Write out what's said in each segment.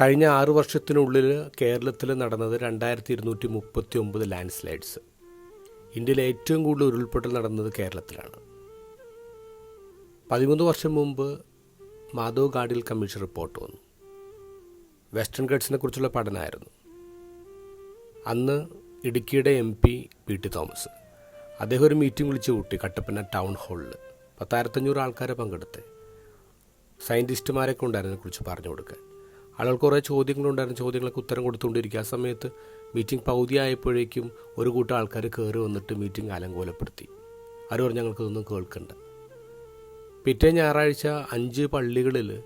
കഴിഞ്ഞ ആറു വർഷത്തിനുള്ളിൽ കേരളത്തിൽ നടന്നത് രണ്ടായിരത്തി ഇരുന്നൂറ്റി മുപ്പത്തി ഒമ്പത് ലാൻഡ് സ്ലൈഡ്സ് ഇന്ത്യയിലെ ഏറ്റവും കൂടുതൽ ഉരുൾപൊട്ടൽ നടന്നത് കേരളത്തിലാണ്. പതിമൂന്ന് വർഷം മുമ്പ് മാധവ് ഗാഡിൽ കമ്മീഷൻ റിപ്പോർട്ട് വന്നു. വെസ്റ്റേൺ ഗഡ്സിനെ കുറിച്ചുള്ള പഠനമായിരുന്നു അന്ന് ഇടുക്കിയുടെ M P P T Thomas അദ്ദേഹം ഒരു മീറ്റിംഗ് വിളിച്ചു കൂട്ടി കട്ടപ്പന ടൗൺ ഹാളിൽ പത്തായിരത്തഞ്ഞൂറ് ആൾക്കാരെ പങ്കെടുത്ത്. സയന്റിസ്റ്റുമാരൊക്കെ ഉണ്ടായിരുന്നു അതിനെക്കുറിച്ച് പറഞ്ഞു കൊടുക്കാൻ. ആളുകൾ കുറേ ചോദ്യങ്ങളുണ്ടായിരുന്നു ചോദ്യങ്ങൾക്ക് ഉത്തരം കൊടുത്തുകൊണ്ടിരിക്കുക. ആ സമയത്ത് മീറ്റിംഗ് പകുതി ആയപ്പോഴേക്കും ഒരു കൂട്ടം ആൾക്കാർ കയറി വന്നിട്ട് മീറ്റിംഗ് അലങ്കോലപ്പെടുത്തി. അവർ പറഞ്ഞു ഞങ്ങൾക്കൊന്നും കേൾക്കണ്ട. പിറ്റേ ഞായറാഴ്ച അഞ്ച് പള്ളികളിൽ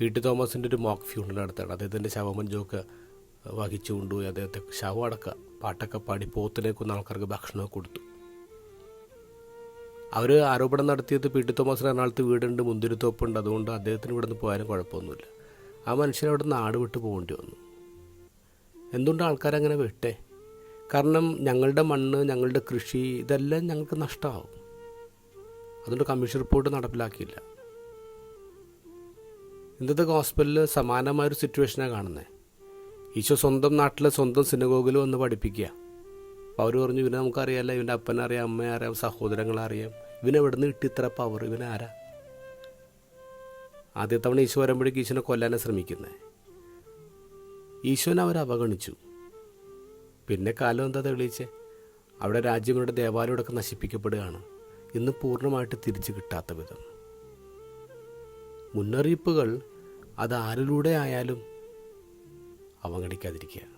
പി ടി തോമസിന്റെ ഒരു മോക്ക് ഫ്യൂണൽ നടത്തുകയാണ് അദ്ദേഹത്തിന്റെ ശവമഞ്ചൊക്കെ വഹിച്ചു കൊണ്ടുപോയി. അദ്ദേഹത്തെ ശവം അടക്കുക പാട്ടൊക്കെ പാടി പോത്തിലേക്ക് കൊന്ന ആൾക്കാർക്ക് ഭക്ഷണമൊക്കെ കൊടുത്തു. അവർ ആരോപണം നടത്തിയത് പി ടി തോമസിന് എറണാകുളത്ത് വീടുണ്ട് മുന്തിരിത്തോപ്പുണ്ട്. അതുകൊണ്ട് അദ്ദേഹത്തിന് ഇവിടെ നിന്ന് പോയാലും കുഴപ്പമൊന്നുമില്ല. ആ മനുഷ്യൻ അവിടെ നാട് വിട്ട് പോകേണ്ടി വന്നു. എന്തുകൊണ്ട് ആൾക്കാരങ്ങനെ വിട്ടേ? കാരണം ഞങ്ങളുടെ മണ്ണ് ഞങ്ങളുടെ കൃഷി ഇതെല്ലാം ഞങ്ങൾക്ക് നഷ്ടമാവും. അതുകൊണ്ട് കമ്മീഷൻ റിപ്പോർട്ട് നടപ്പിലാക്കിയില്ല. ഇന്നത്തെ ഹോസ്പിറ്റലിൽ സമാനമായൊരു സിറ്റുവേഷനാണ് കാണുന്നത് ഈശോ സ്വന്തം നാട്ടിലെ സ്വന്തം സിനഗോഗിൽ വന്ന് പഠിപ്പിക്കുക. അപ്പോൾ അവർ പറഞ്ഞു ഇവനെ നമുക്കറിയാമല്ലോ ഇവന്റെ അപ്പനറിയാം അമ്മയെ അറിയാം സഹോദരങ്ങളെ അറിയാം ഇവനെ എവിടെ നിന്ന് കിട്ടി ഇത്ര പവർ ഇവനാരാ? ആദ്യ തവണ ഈശോ വരുമ്പോഴേക്ക് ഈശോനെ കൊല്ലാനാണ് ശ്രമിക്കുന്നത് ഈശോനെ അവർ അവഗണിച്ചു. പിന്നെ കാലം എന്താ തെളിയിച്ചേ? അവിടെ രാജ്യങ്ങളുടെ ദേവാലയമൊക്കെ നശിപ്പിക്കപ്പെടുകയാണ്. ഇന്ന് പൂർണമായിട്ട് തിരിച്ചു കിട്ടാത്ത വിധം. മുന്നറിയിപ്പുകൾ അത് ആരിലൂടെ ആയാലും അവഗണിക്കാതിരിക്കുക